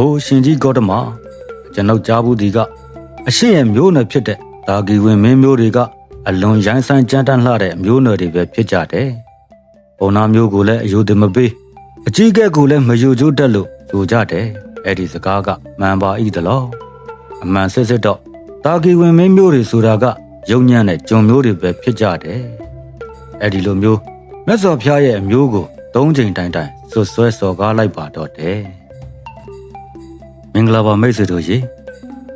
ဟိုရှင်ကြီးဂေါတမကျွန်ုပ်ကြားဘူးဒီကအရှိရဲ့မျိုးနွယ်ဖြစ်တဲ့တာဂီဝင်မင်းမျိုးတွေကအလွန်ရိုင်းဆိုင်ကြမ်းတမ်းလှတဲ့အမျိုးနွယ်တွေပဲဖြစ်ကြတယ်။ပုံနာမျိုးကိုလည်းအယုဒမပေးအကြီးကဲကိုလည်းမယုကျိုးတက်လို့ဆိုကြတယ်။အဲ့ဒီစကားကမှန်ပါဤတလို့အမှန်စစ်စစ်တော့တာဂီဝင်မင်းမျိုးတွေဆိုတာကယုံညံ့တဲ့ဂျုံမျိုးတွေပဲဖြစ်ကြတယ်။အဲ့ဒီလိုမျိုးမြတ်စွာဘုရားရဲ့အမျိုးကိုသုံးချိန်တိုင်တိုင်ဆွဆွဲစော်ကားလိုက်ပါတော့တယ်။မ င်္ဂလာပါမိတ်ဆွေတို့ရေ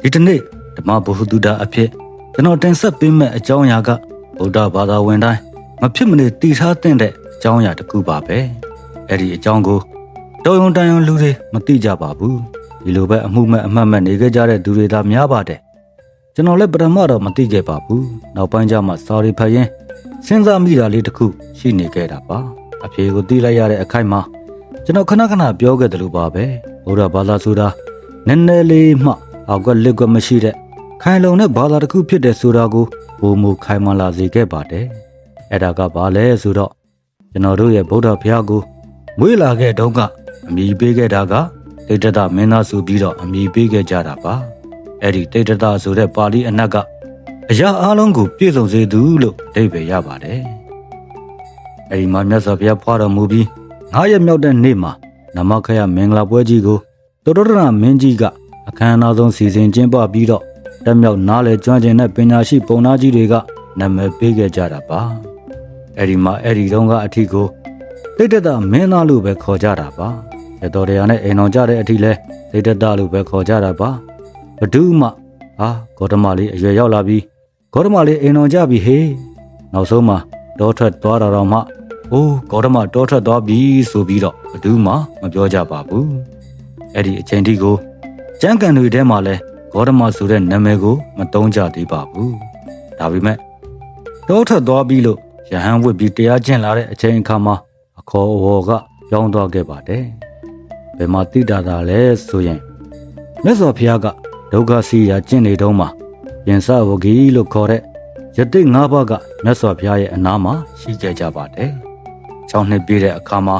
ဒီတနေ့ဓမ္မဘုဟုတုဒအဖြစ်ကျွန်တော်တင်ဆက်ပေးမယ့်အကြောင်းအရာကဗုဒ္ဓဘာသာဝင်တိုင်းမဖြစ်မနေတည်ထားတဲ့အကြောင်းအရာတစ်ခုပါပဲအဲ့ဒီအကြောင်းကိုတော်ရုံတန်ရုံလူတွေမသိကြပါဘူးဒီလိုပဲအမှုမဲ့အမှတ်မဲ့နေခဲ့ကြတဲ့သူတွေသာများပါတယ်ကျွန်တော်လည်းပထမတော့မသိခဲ့ပါဘူးနောက်ပိုင်းကျမှစာရီဖတ်ရင်စဉ်းစားမိတာလေးတစ်ခုရှိနေခဲ့တာပါအဖြေကိုသိလိုက်ရတဲ့အခိုက်မှာကျွန်တော်ခဏခဏပြောခဲ့တယ်လို့ပါပဲဘုရားဘာသာဆိုတာ နည်းနည်းလေးမှအောက်ကလက်ကွက်မရှိတဲ့ခိုင်လုံတဲ့ဘာသာတစ်ခုဖြစ်တဲ့ဆိုတာကိုဘုံမူခိုင်မာလာစေခဲ့ပါတယ်အဲ့ဒါကဘာလဲဆိုတော့ကျွန်တော်တို့ရဲ့ဗုဒ္ဓဘုရားကိုမွေးလာခဲ့တုန်းကအမိပေးခဲ့တာကတိတ္တတမင်းသားဆိုပြီးတော့အမိပေးခဲ့ကြတာပါအဲ့ဒီတိတ္တတဆိုတဲ့ပါဠိအနက်ကအရာအလုံးကိုပြည့်စုံစေသူလို့အဓိပ္ပာယ်ရပါတယ်အဲ့ဒီမှာမြတ်စွာဘုရားဖွာတော်မူပြီးငါးရက်မြောက်တဲ့နေ့မှာနမခရမင်္ဂလာပွဲကြီးကို တောတရဏမင်းကြီးကအခမ်းအနားဆုံးစီစဉ်ကျင်းပပြီးတော့တက်မြောက်နားလေကျွမ်းကျင်တဲ့ပညာရှိပုံနာကြီးတွေကနာမည်ပေးခဲ့ကြတာပါအဲ့ဒီမှာအဲ့ဒီတုန်းကအထီကိုတိတ်တတမင်းသားလို့ပဲခေါ်ကြတာပါရတော်တရားနဲ့အိမ်အောင်ကြတဲ့အထီလဲတိတ်တတလို့ပဲခေါ်ကြတာပါဘဒုမှဟာဂေါတမလေးအရွယ်ရောက်လာပြီးဂေါတမလေးအိမ်အောင်ကြပြီဟေးနောက်ဆုံးမှာတောထွက်သွားတာတော့မှအိုးဂေါတမတောထွက်သွားပြီဆိုပြီးတော့ဘဒုမှမပြောကြပါဘူး အဲ့ဒီအချိန်ထိကိုကျမ်းကန်တွေထဲမှာလဲဂေါတမဆိုတဲ့နာမည်ကိုမတုံးကြသေးပါဘူးဒါပေမဲ့တောထွက်သွားပြီလို့ယဟန်ဝစ်ပြီးတရားကျင့်လာတဲ့အချိန်အခါမှာအခေါ်အဝေါ်ကပြောင်းသွားခဲ့ပါတယ်ဘယ်မှာတိတာတာလဲဆိုရင်မြတ်စွာဘုရားကဒုက္ခစီရာကျင့်နေတုန်းမှာယင်စဝဂီလို့ခေါ်တဲ့ယတိတ်၅ပါးကမြတ်စွာဘုရားရဲ့အနာမှာရှိခဲ့ကြပါတယ်။၆နှစ်ပြည့်တဲ့အခါမှာ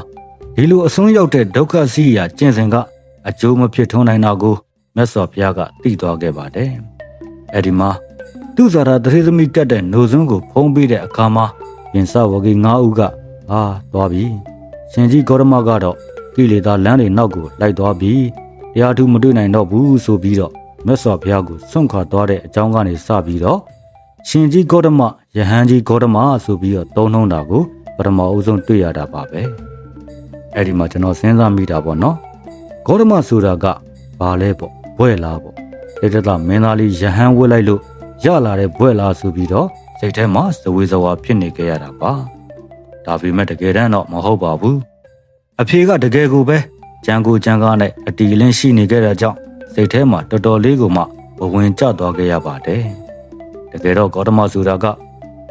ဒီလိုအစွန်းရောက်တဲ့ဒုက္ခစီရာကျင့်စဉ်က အကျိုးမဖြစ်ထွန်းနိုင်တာကိုမြတ်စွာဘုရားကသိသွားခဲ့ပါတယ်။အဲဒီမှာသူဇာရာတရေသမီးတက်တဲ့နှုတ်စွန်းကိုဖုံးပေးတဲ့အခါမှာယင်စဝဂီ၅ဦးကအာသွားပြီ။ရှင်ကြီးဂေါရမကတော့ကိလေသာလမ်းတွေနောက်ကိုလိုက်သွားပြီးတရားထုမတွေ့နိုင်တော့ဘူးဆိုပြီးတော့မြတ်စွာဘုရားကိုဆွန့်ခွာသွားတဲ့အကြောင်းကနေစပြီးတော့ရှင်ကြီးဂေါတမယဟန်ကြီးဂေါတမဆိုပြီးတော့သုံးနှုံးတာကိုပထမအဦးဆုံးတွေ့ရတာပါပဲအဲ့ဒီမှာကျွန်တော်စဉ်းစားမိတာပေါ့နော် ဂေါတမဆိုတာကဘာလဲပေါ့ဘွဲ့လားပေါ့တေတတမင်းသားလေးယဟန်ဝတ်လိုက်လို့ရလာတဲ့ဘွဲ့လားဆိုပြီးတော့စိတ်ထဲမှာဇဝေဇဝါဖြစ်နေကြရတာပါဒါပေမဲ့တကယ်တမ်းတော့မဟုတ်ပါဘူးအဖေကတကယ်ကိုပဲကြံကိုကြံကားနဲ့အတီလင်းရှိနေကြတဲ့ကြောင့်စိတ်ထဲမှာတော်တော်လေးကိုမှဘဝင်ကျသွားခဲ့ရပါတယ်တကယ်တော့ဂေါတမဆိုတာက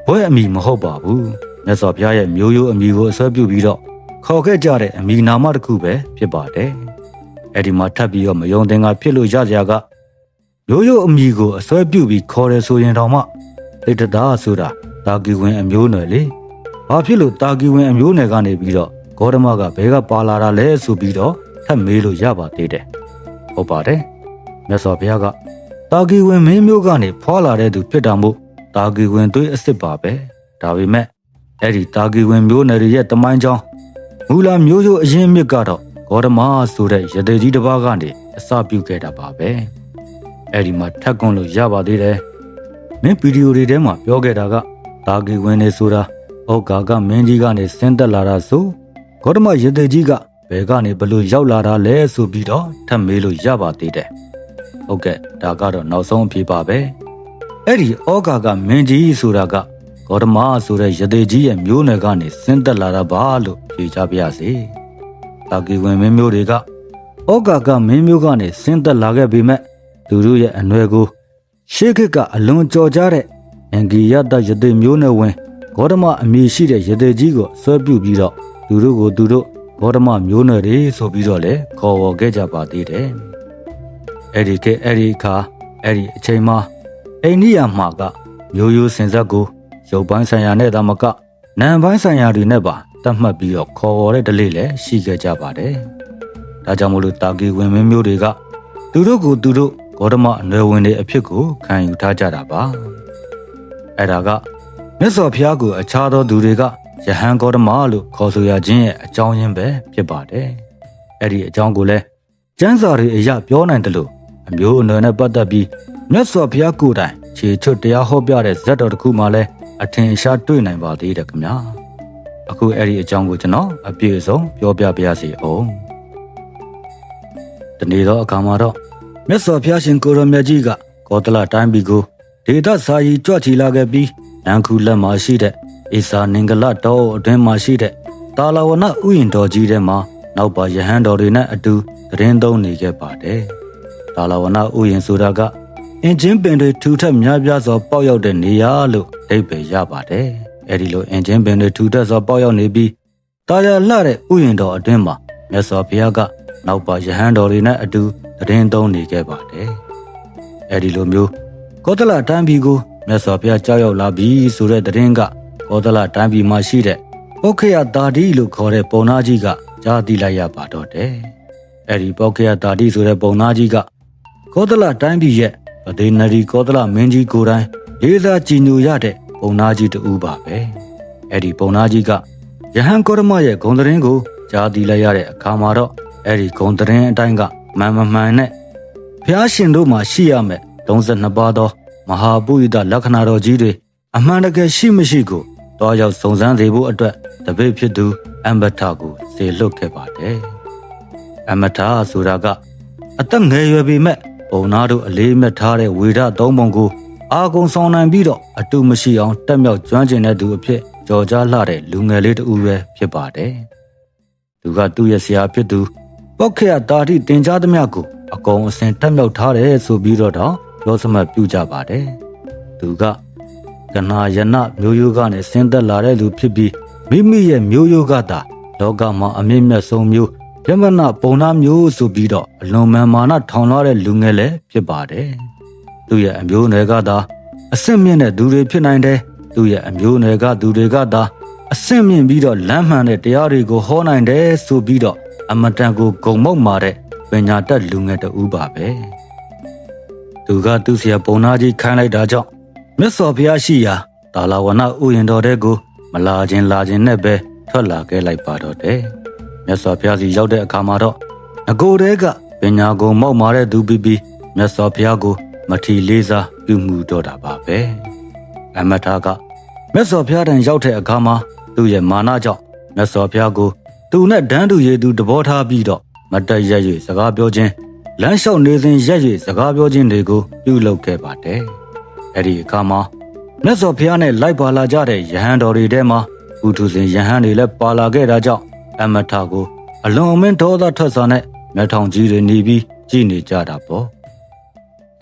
ဘွဲ့အမိမဟုတ်ပါဘူးမြတ်စွာဘုရားရဲ့မျိုးရိုးအမိကိုအစွဲပြုပြီးတော့ခေါ်ခဲ့ကြတဲ့အမိနာမတစ်ခုပဲဖြစ်ပါတယ် အဲ့ဒီမှာထပ်ပြီးတော့မယုံသင်္ကာဖြစ်လို့ရစရာကရိုးရိုးအမိကိုအစွဲပြုပြီးခေါ်တယ်ဆိုရင်တော့မှတိတ္တတာဆိုတာတာဂီဝင်အမျိုးနွယ်လေဘာဖြစ်လို့တာဂီဝင်အမျိုးနွယ်ကနေပြီးတော့ဂေါတမကဘဲကပါလာတာလဲဆိုပြီးတော့ထပ်မေးလို့ရပါသေးတယ်ဟုတ်ပါတယ်မြတ်စွာဘုရားကတာဂီဝင်မင်းမျိုးကနေဖွာလာတဲ့သူဖြစ်တာမို့တာဂီဝင်သွေးအစ်စ်ပါပဲဒါပေမဲ့အဲ့ဒီတာဂီဝင်မျိုးနယ်ရဲ့တမိုင်းကြောင်းမူလာမျိုးရိုးအရင်မြစ်ကတော့ ဂေါတမဆိုတဲ့ရသေးကြီးတစ်ပါးကနေအစပြုခဲ့တာပါပဲအဲ့ဒီမှာထက်ကွန်လို့ရပါသေးတယ်မင်းဗီဒီယိုတွေထဲမှာပြောခဲ့တာကတာဂီဝင်နေဆိုတာဩကာကမင်းကြီးကနေဆင်းသက်လာတာဆိုဂေါတမရသေးကြီးကဘယ်ကနေဘလို့ရောက်လာတာလဲဆိုပြီးတော့ထပ်မေးလို့ရပါသေးတယ်ဟုတ်ကဲ့ဒါကတော့နောက်ဆုံးအဖြေပါပဲအဲ့ဒီဩကာကမင်းကြီးဆိုတာကဂေါတမဆိုတဲ့ရသေးကြီးရဲ့မျိုးနွယ်ကနေဆင်းသက်လာတာပါလို့ဖြေချပြရစေ တာကီဝင်မင်းမျိုးတွေကဩကာကမင်းမျိုးကနေဆင်းသက်လာခဲ့ပေမဲ့သူတို့ရဲ့အနွယ်ကိုရှေးခေတ်ကအလွန်ကြော်ကြားတဲ့အင်ဂီယတရသေးမျိုးနွယ်ဝင်ဂေါတမအမည်ရှိတဲ့ရသေးကြီးကိုဆွဲပြုတ်ပြီးတော့သူတို့ကိုသူတို့ဂေါတမမျိုးနွယ်တွေဆိုပြီးတော့လည်းခေါ်ဝေါ်ခဲ့ကြပါသေးတယ်။အဲ့ဒီကအဲ့ဒီအခါအဲ့ဒီအချိန်မှာအိန္ဒိယမှာကမျိုးရိုးစင်ဆက်ကိုရုပ်ပိုင်းဆိုင်ရာနဲ့သာမကနံပိုင်းဆိုင်ရာတွေနဲ့ပါ တတ်မှတ်ပြီးတော့ခေါ်ဝေါ်တဲ့ဒလေးလည်းရှိခဲ့ကြပါတယ်။ဒါကြောင့်မလို့တာဂီဝင်မင်းမျိုးတွေကသူတို့ကိုသူတို့ဂေါတမအနွယ်ဝင်တွေအဖြစ်ကိုခံယူထားကြတာပါအဲ့ဒါကမြတ်စွာဘုရားကိုအခြားသောသူတွေကယဟန်ဂေါတမလို့ခေါ်ဆိုရခြင်းရဲ့အကြောင်းရင်းပဲဖြစ်ပါတယ်အဲ့ဒီအကြောင်းကိုလည်းကျမ်းစာတွေအရပြောနိုင်တယ်လို့အမျိုးအနွယ်နဲ့ပတ်သက်ပြီးမြတ်စွာဘုရားကိုယ်တိုင်ခြေချွတ်တရားဟောပြတဲ့ဇတ်တော်တစ်ခုမှလည်းအထင်ရှားတွေ့နိုင်ပါသေးတယ်ခင်ဗျာ အခုအဲ့ဒီအကြောင်းကိုကျွန်တော်အပြည့်အစုံပြောပြပါရစေအောင်ဒီနေ့တော့အခါမှာတော့မြတ်စွာဘုရားရှင်ကိုရောမြတ်ကြီးကကောသလတိုင်းပြည်ကိုဒေသစာရီကြွချီလာခဲ့ပြီးနန်းခုလက်မှာရှိတဲ့အေစာနင်္ဂလတော်အတွင်းမှာရှိတဲ့တာလဝနဥယျင်တော်ကြီးထဲမှာနောက်ပါယဟန်တော်တွေနဲ့အတူသတင်းသုံးနေခဲ့ပါတယ်တာလဝနဥယျင်ဆိုတာကအင်ဂျင်ပင်တွေထူထပ်များပြားစွာပေါက်ရောက်တဲ့နေရာလို့အဓိပ္ပာယ်ရပါတယ်။ အဲဒီလိုအင်ဂျင်ပင်တွေထူထပ်စွာပေါက်ရောက်နေပြီးတာယာလှတဲ့ဥယျာဉ်တော်အတွင်းမှာမြတ်စွာဘုရားကနောက်ပါယဟန်တော်တွေနဲ့အတူသတင်းသုံးနေခဲ့ပါတယ်။အဲဒီလိုမျိုးကောသလတန်းပြည်ကိုမြတ်စွာဘုရားကြောက်ရောက်လာပြီဆိုတဲ့သတင်းကကောသလတန်းပြည်မှာရှိတဲ့ပုခေယတာတိလို့ခေါ်တဲ့ပုံနာကြီးကကြားသိလိုက်ရပါတော့တယ်။အဲဒီပုခေယတာတိဆိုတဲ့ပုံနာကြီးကကောသလတန်းပြည်ရဲ့ဗဒေနရီကောသလမင်းကြီးကိုယ်တိုင်လေးစားကြည်ညိုရတဲ့ ပုံနာကြီးတူပါပဲအဲ့ဒီပုံနာကြီးကယဟန်ကောရမရဲ့ဂုံတရင်ကိုကြားသိလိုက်ရတဲ့အခါမှာတော့အဲ့ဒီဂုံတရင်အတိုင်းကမှန်မမှန်နဲ့ဖျားရှင်တို့မှာရှိရမယ်32ပါးသောမဟာပုရိသလက္ခဏာတော်ကြီးတွေအမှန်တကယ်ရှိမရှိကိုတွားရောက်စုံစမ်းသေးဖို့အတွက်တပိတ်ဖြစ်သူအမ်ဘတာကိုစေလွတ်ခဲ့ပါတယ်အမတာဆိုတာကအသက်ငယ်ရွယ်ပေမဲ့ပုံနာတို့အလေးမဲ့ထားတဲ့ဝေဒသုံးပုံကို အာကုံဆောင်နိုင်ပြီးတော့အတူမရှိအောင်တက်မြောက်ကျွမ်းကျင်တဲ့သူအဖြစ်ကြော်ကြားလှတဲ့လူငယ်လေးတူပဲဖြစ်ပါတယ်။သူကသူ့ရဲ့ဆရာဖြစ်သူပောက်ခေယတာတိတင် जा သမျှကိုအကုန်အစင်တက်မြောက်ထားတယ်ဆိုပြီးတော့တော့ပြောစမှတ်ပြုကြပါတယ်။သူကကနာယနာမျိုးရိုးကနေဆင်းသက်လာတဲ့လူဖြစ်ပြီးမိမိရဲ့မျိုးရိုးကသာလောကမှာအမြင့်မြတ်ဆုံးမျိုးယမနာပုံနာမျိုးဆိုပြီးတော့အလွန်မှန်မာနထောင်လွှားတဲ့လူငယ်လည်းဖြစ်ပါတယ်။ သူ့ရဲ့အမျိုးနွယ်ကသာအဆင့်မြင့်တဲ့သူတွေဖြစ်နိုင်တယ်။သူ့ရဲ့အမျိုးနွယ်ကသူတွေကသာအဆင့်မြင့်ပြီးတော့လမ်းမှန်တဲ့တရားတွေကိုဟောနိုင်တယ်ဆိုပြီးတော့အမတန်ကိုဂုံမောက်မာတဲ့ပညာတတ်လူငယ်တူပါပဲ။သူကသူ့ဆရာပုံနာကြီးခိုင်းလိုက်တာကြောင့်မြတ်စွာဘုရားရှိရာတာလာဝနဥယျာဉ်တော်တဲ့ကိုမလာခြင်းလာခြင်းနဲ့ပဲထွက်လာခဲ့လိုက်ပါတော့တယ်။မြတ်စွာဘုရားစီရောက်တဲ့အခါမှာတော့အကိုတဲကပညာကိုမောက်မာတဲ့သူပြီးပြီးမြတ်စွာဘုရားကို မထီလေးစားပြုမှုတော့တာပါပဲအမထာကမြတ်စွာဘုရားတန်ရောက်တဲ့အခါမှာသူ့ရဲ့မာနကြောင့်မြတ်စွာဘုရားကိုသူနဲ့ဒန်းတူရည်သူတဘောထားပြီးတော့မတက်ရက်၍စကားပြောခြင်းလမ်းလျှောက်နေစဉ်ရက်၍စကားပြောခြင်းတွေကိုပြုလုပ်ခဲ့ပါတယ်အဲ့ဒီအခါမှာမြတ်စွာဘုရားနဲ့လိုက်ပါလာကြတဲ့ယဟန်တော်တွေထဲမှာဥထုဇဉ်ယဟန်တွေလည်းပါလာခဲ့တာကြောင့်အမထကိုအလွန်အမင်းဒေါသထွက်စွာနဲ့မျက်ထောင်ကြီးတွေနေပြီးကြည်နေကြတာပေါ့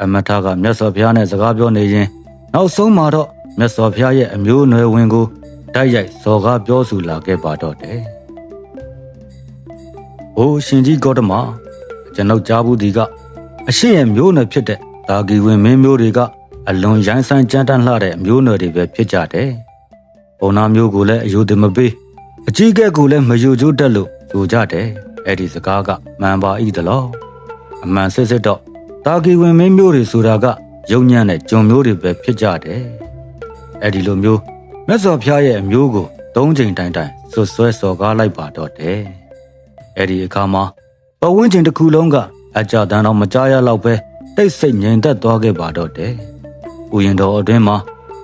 အမထကမြတ်စွာဘုရားနဲ့စကားပြောနေရင်နောက်ဆုံးမှာတော့မြတ်စွာဘုရားရဲ့အမျိုးအနွယ်ဝင်ကိုတိုက်ရိုက်စော်ကားပြောဆိုလာခဲ့ပါတော့တယ်။အိုးရှင်ကြီးဂေါတမကျွန်ုပ်ကြားဘူးဒီကအရှိရဲ့မျိုးနွယ်ဖြစ်တဲ့တာဂီဝင်မင်းမျိုးတွေကအလွန်ရိုင်းဆန်းကြမ်းတမ်းလှတဲ့အမျိုးနွယ်တွေပဲဖြစ်ကြတယ်။ဘုံနာမျိုးကိုလည်းအယုဒမပေးအကြီးကဲကိုလည်းမယူကျိုးတက်လို့ဆိုကြတယ်အဲ့ဒီစကားကမှန်ပါ၏တလို့အမှန်စစ်စစ်တော့ တာကီဝင်မင်းမျိုးတွေဆိုတာကယုံညံ့တဲ့ဂျုံမျိုးတွေပဲဖြစ်ကြတယ်အဲ့ဒီလိုမျိုးမြတ်စွာဘုရားရဲ့အမျိုးကိုသုံးချိန်တိုင်တိုင်ဆွဆွဲစော်ကားလိုက်ပါတော့တယ်အဲ့ဒီအခါမှာပဝင်းကျင်တစ်ခုလုံးကအကြတန်းတော့မကြားရတော့ပဲတိတ်ဆိတ်ငြိမ်သက်သွားခဲ့ပါတော့တယ်ဥယျာဉ်တော်အတွင်းမှာ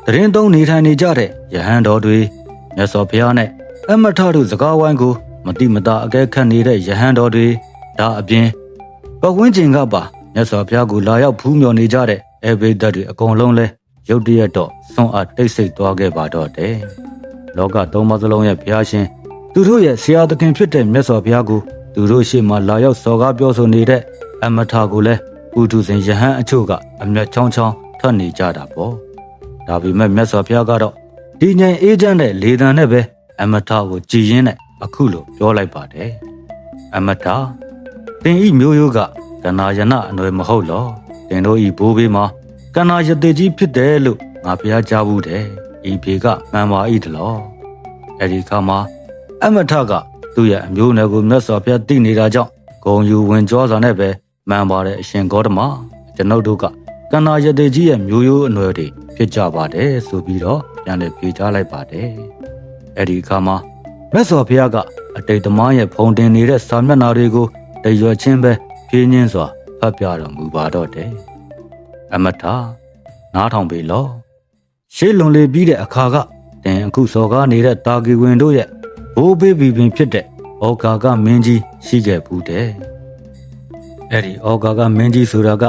တရင်သုံးနေထိုင်နေကြတဲ့ယဟန်တော်တွေမြတ်စွာဘုရားနဲ့အမထတို့စကားဝိုင်းကိုမတိမတာအကဲခတ်နေတဲ့ယဟန်တော်တွေဒါအပြင်ပဝင်းကျင်ကပါ မြတ်စွာဘုရားကိုလာရောက်ဖူးမြော်နေကြတဲ့အေဘိဒတ်တွေအကုန်လုံးလဲရုတ်တရက်တော့ဆွန့်အားတိတ်ဆိတ်သွားခဲ့ပါတော့တယ်။လောကသုံးပါးစလုံးရဲ့ဘုရားရှင်သူတို့ရဲ့ဆရာသခင်ဖြစ်တဲ့မြတ်စွာဘုရားကိုသူတို့ရှေ့မှာလာရောက်စော်ကားပြောဆိုနေတဲ့အမထကိုလည်းဥထုဇဉ်ယဟန်အချို့ကအမျက်ချောင်းချောင်းထွက်နေကြတာပေါ့။ဒါပေမဲ့မြတ်စွာဘုရားကတော့ဒီငြိမ်အေးချမ်းတဲ့လေတံနဲ့ပဲအမထာကိုကြည်ရင်းနဲ့အခုလိုပြောလိုက်ပါတယ်အမထာတင်ဤမျိုးရိုးက ကနာယနာအနွယ်မဟုတ်လောတင်တို့ဤဘိုးဘေးမှာကနာယတိကြီးဖြစ်တယ်လို့ငါဖျားကြားဘူးတယ်ဤဖေကမှန်ပါ၏တလောအဲ့ဒီခါမှာအမထကသူ့ရဲ့အမျိုးနယ်ကိုမြတ်စွာဘုရားသိနေတာကြောင့်ဂုံယူဝင်ကြောစွာနဲ့ပဲမှန်ပါတယ်အရှင်ဂေါတမကျွန်ုပ်တို့ကကန္နာရတေကြီးရဲ့မျိုးရိုးအနွယ်တွေဖြစ်ကြပါတယ်ဆိုပြီးတော့ပြန်လည်ပြေချလိုက်ပါတယ်အဲ့ဒီအခါမှာမြတ်စွာဘုရားကအတိတ်သမားရဲ့ဖုံတင်နေတဲ့စာမျက်နှာတွေကိုတရွယ်ချင်းပဲ ဖြင်းချင်းစွာဖတ်ပြတော်မူပါတော့တယ်အမထာနားထောင်ပြီလောရှေးလွန်လေပြီးတဲ့အခါကတင်အခုစော်ကားနေတဲ့တာဂီဝင်တို့ရဲ့ဘိုးဘေးဘီပင်ဖြစ်တဲ့ဩကာကမင်းကြီးရှိခဲ့ဘူးတဲ့အဲ့ဒီဩကာကမင်းကြီးဆိုတာက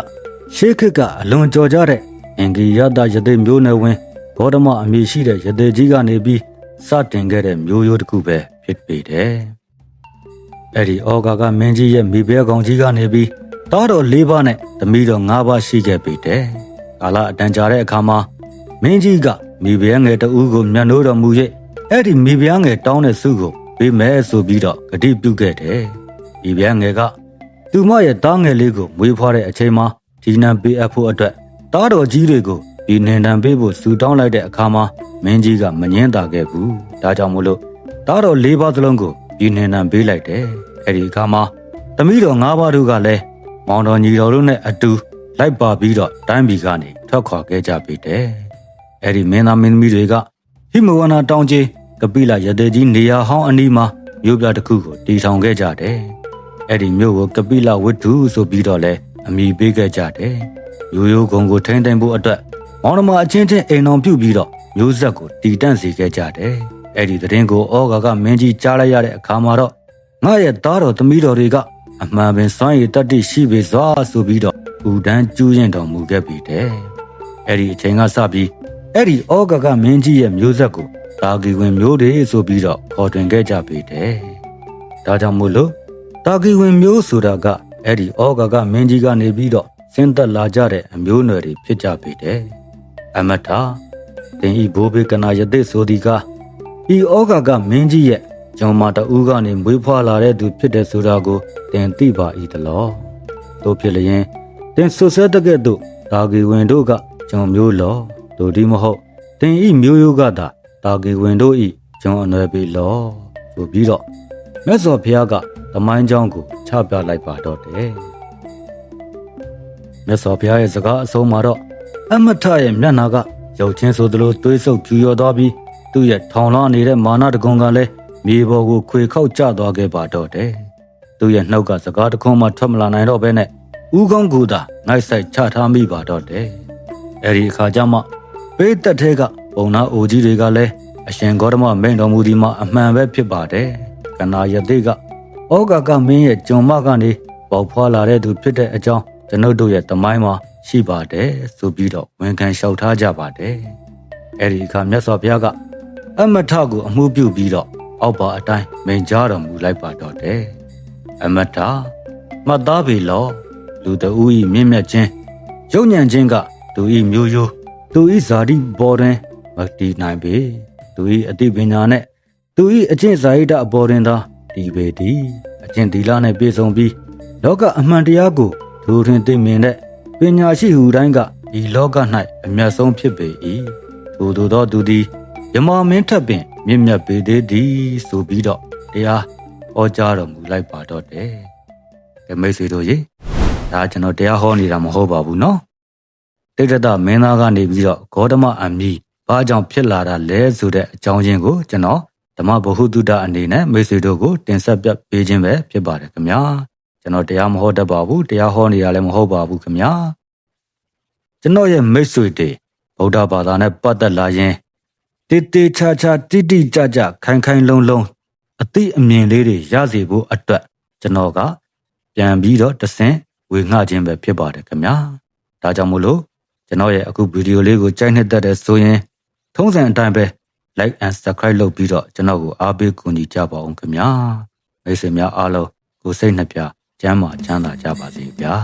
ရှေးခေတ်ကအလွန်ကြော်ကြတဲ့အင်ဂီယတယသိမျိုးနယ်ဝင်ဂေါတမအမည်ရှိတဲ့ယသိကြီးကနေပြီးစတင်ခဲ့တဲ့မျိုးရိုးတစ်ခုပဲဖြစ်ပေတယ် အဲ့ဒီဩကာကမင်းကြီးရဲ့မိဘကောင်ကြီးကနေပြီးတားတော်၄ပါးနဲ့သမီးတော်၅ပါးရှိခဲ့ပေတယ်ကာလအတန်ကြာတဲ့အခါမှာမင်းကြီးကမိဘငယ်တဦးကိုမျက်နှိုးတော်မူ၍အဲ့ဒီမိဘငယ်တောင်းတဲ့စုကိုပေးမယ်ဆိုပြီးတော့ဂတိပြုခဲ့တယ်မိဘငယ်ကသူမရဲ့တားငယ်လေးကိုမွေးဖွားတဲ့အချိန်မှာဒီနံပေးအပ်ဖို့အတွက်တားတော်ကြီးတွေကိုဒီနင်တံပေးဖို့စူတောင်းလိုက်တဲ့အခါမှာမင်းကြီးကမငင်းတာခဲ့ဘူးဒါကြောင့်မို့လို့တားတော်၄ပါးစလုံးကိုဒီနင်တံပေးလိုက်တယ် အဲ့ဒီအခါမှာသမီးတော်၅ပါးတို့ကလည်းမောင်တော်ညီတော်တို့နဲ့အတူလိုက်ပါပြီးတော့တိုင်းပြည်ကနေထွက်ခွာခဲ့ကြပြီတဲ့အဲ့ဒီမင်းသားမင်းသမီးတွေကဟိမဝနာတောင်ကြီးကပိလရတဲ့ကြီးနေရာဟောင်းအနီးမှာမြို့ပြတစ်ခုကိုတည်ထောင်ခဲ့ကြတယ်အဲ့ဒီမြို့ကိုကပိလဝတ္ထုဆိုပြီးတော့လဲအမိပေးခဲ့ကြတယ်ရိုးရိုးကုံကိုထိန်းသိမ်းဖို့အတွက်မောင်နှမအချင်းချင်းအိမ်တော်ပြုတ်ပြီးတော့မျိုးဆက်ကိုတည်တံ့စေခဲ့ကြတယ်အဲ့ဒီသတင်းကိုဩဃာကမင်းကြီးကြားလိုက်ရတဲ့အခါမှာတော့ ငါရဲ့သားတော်သမီးတော်တွေကအမှန်ပင်စွမ်းရည်တတ္တိရှိပေစွာဆိုပြီးတော့ဘူတန်းကျူးရင်တော်မူခဲ့ပြီတဲ့အဲ့ဒီအချိန်ကစပြီးအဲ့ဒီဩဃာကမင်းကြီးရဲ့မျိုးဆက်ကိုတာဂီဝင်မျိုးတွေဆိုပြီးတော့ခေါ်တွင်ခဲ့ကြပြီတဲ့ဒါကြောင့်မို့လို့တာဂီဝင်မျိုးဆိုတာကအဲ့ဒီဩဃာကမင်းကြီးကနေပြီးတော့ဆင်းသက်လာကြတဲ့အမျိုးနွယ်တွေဖြစ်ကြပြီတဲ့အမထာတင်ဤဘိုးဘေကနာယသိဆိုဒီကဤဩဃာကမင်းကြီးရဲ့ ကျောင်းမတူကနေမွေးဖွားလာတဲ့သူဖြစ်တဲ့ဆိုတာကိုတင်သိပါ၏တလောတို့ဖြစ်လျင်တင်ဆွဆဲတကဲ့သို့တာဂီဝင်တို့ကကျောင်းမျိုးလောတို့ဒီမဟုတ်တင်ဤမျိုးရိုးကသာတာဂီဝင်တို့ဤကျောင်းအနွယ်ပြီလောဆိုပြီးတော့မြတ်စွာဘုရားကသမိုင်းကြောင်းကိုချပြလိုက်ပါတော့တယ်မြတ်စွာဘုရားရဲ့စကားအဆုံးမှာတော့အမထရဲ့မျက်နာကရုပ်ချင်းဆိုသလိုတွေးဆုပ်ဖြူရောသွားပြီးသူ့ရဲ့ထောင်လွှားနေတဲ့မာနတကုံကလည်း မြေပေါ်ကိုခွေခောက်ကျသွားခဲ့ပါတော့တယ်သူ့ရဲ့နှုတ်ကစကားတခွန်းမှထွက်မလာနိုင်တော့ဘဲနဲ့ဥကောင်းကူသာငိုက်ဆိုင်ချထားမိပါတော့တယ်အဲ့ဒီအခါကျမှပေးသက်ထဲကပုံနာအိုကြီးတွေကလည်းအရှင်ဂေါတမမိန်တော်မူဒီမှာအမှန်ပဲဖြစ်ပါတယ်ကနာယတိကဩဃကမင်းရဲ့ဂျုံမကနေပေါက်ဖွာလာတဲ့သူဖြစ်တဲ့အကြောင်းကျွန်ုပ်တို့ရဲ့တမိုင်းမှာရှိပါတယ်ဆိုပြီးတော့ဝန်ခံလျှောက်ထားကြပါတယ်အဲ့ဒီအခါမြတ်စွာဘုရားကအမထကိုအမှုပြုပြီးတော့ အောက်ပါအတိုင်းမိန်ကြားတော်မူလိုက်ပါတော့တယ်အမထမှတ်သားပြီလောလူတဦးဤမြင့်မြတ်ခြင်းရုပ်ညံခြင်းကသူဤမျိုးရိုးသူဤဇာတိပေါ်တွင်မတည်နိုင်ပေသူဤအသိပညာနဲ့သူဤအကျင့်ဇာတိအပေါ်တွင်သာတည်ပေသည်အကျင့်သီလနဲ့ပြည့်စုံပြီးလောကအမှန်တရားကိုသူတွင်သိမြင်တဲ့ပညာရှိဟူတိုင်းကဒီလောက၌အမျက်ဆုံးဖြစ်ပေ၏ထို့သောသောသူသည် ယမမင်းထပ်ပင်မြင့်မြတ်ပေသေးသည်ဆိုပြီးတော့တရားဟောကြားတော်မူလိုက်ပါတော့တယ်။ကဲမိတ်ဆွေတို့ရေဒါကျွန်တော်တရားဟောနေတာမဟုတ်ပါဘူးနော်။တိတ္တမင်းသားကနေပြီးတော့ဂေါတမအမည်ဘာကြောင့်ဖြစ်လာတာလဲဆိုတဲ့အကြောင်းရင်းကိုကျွန်တော်ဓမ္မဗဟုသုတအနေနဲ့မိတ်ဆွေတို့ကိုတင်ဆက်ပြပေးခြင်းပဲဖြစ်ပါတယ်ခင်ဗျာ။ကျွန်တော်တရားမဟောတတ်ပါဘူးတရားဟောနေတာလည်းမဟုတ်ပါဘူးခင်ဗျာ။ကျွန်တော်ရဲ့မိတ်ဆွေတွေဗုဒ္ဓဘာသာနဲ့ပတ်သက်လာရင် တေတေချာချာတိတိကျကျခိုင်ခိုင်လုံလုံအသိအမြင်လေးတွေရစေဖို့အတွက်ကျွန်တော်ကပြန်ပြီးတော့တဆင့်ဝေငှခြင်းပဲဖြစ်ပါတယ်ခင်ဗျာဒါကြောင့်မို့လို့ကျွန်တော်ရဲ့အခုဗီဒီယိုလေးကိုကြိုက်နှစ်သက်တဲ့ဆိုရင်ထုံးစံအတိုင်းပဲ like and subscribe လုပ်ပြီးတော့ကျွန်တော်ကိုအားပေးကူညီကြပါအောင်ခင်ဗျာမိတ်ဆွေများအားလုံးကိုစိတ်နှပြချမ်းသာချမ်းသာကြပါစေဗျာ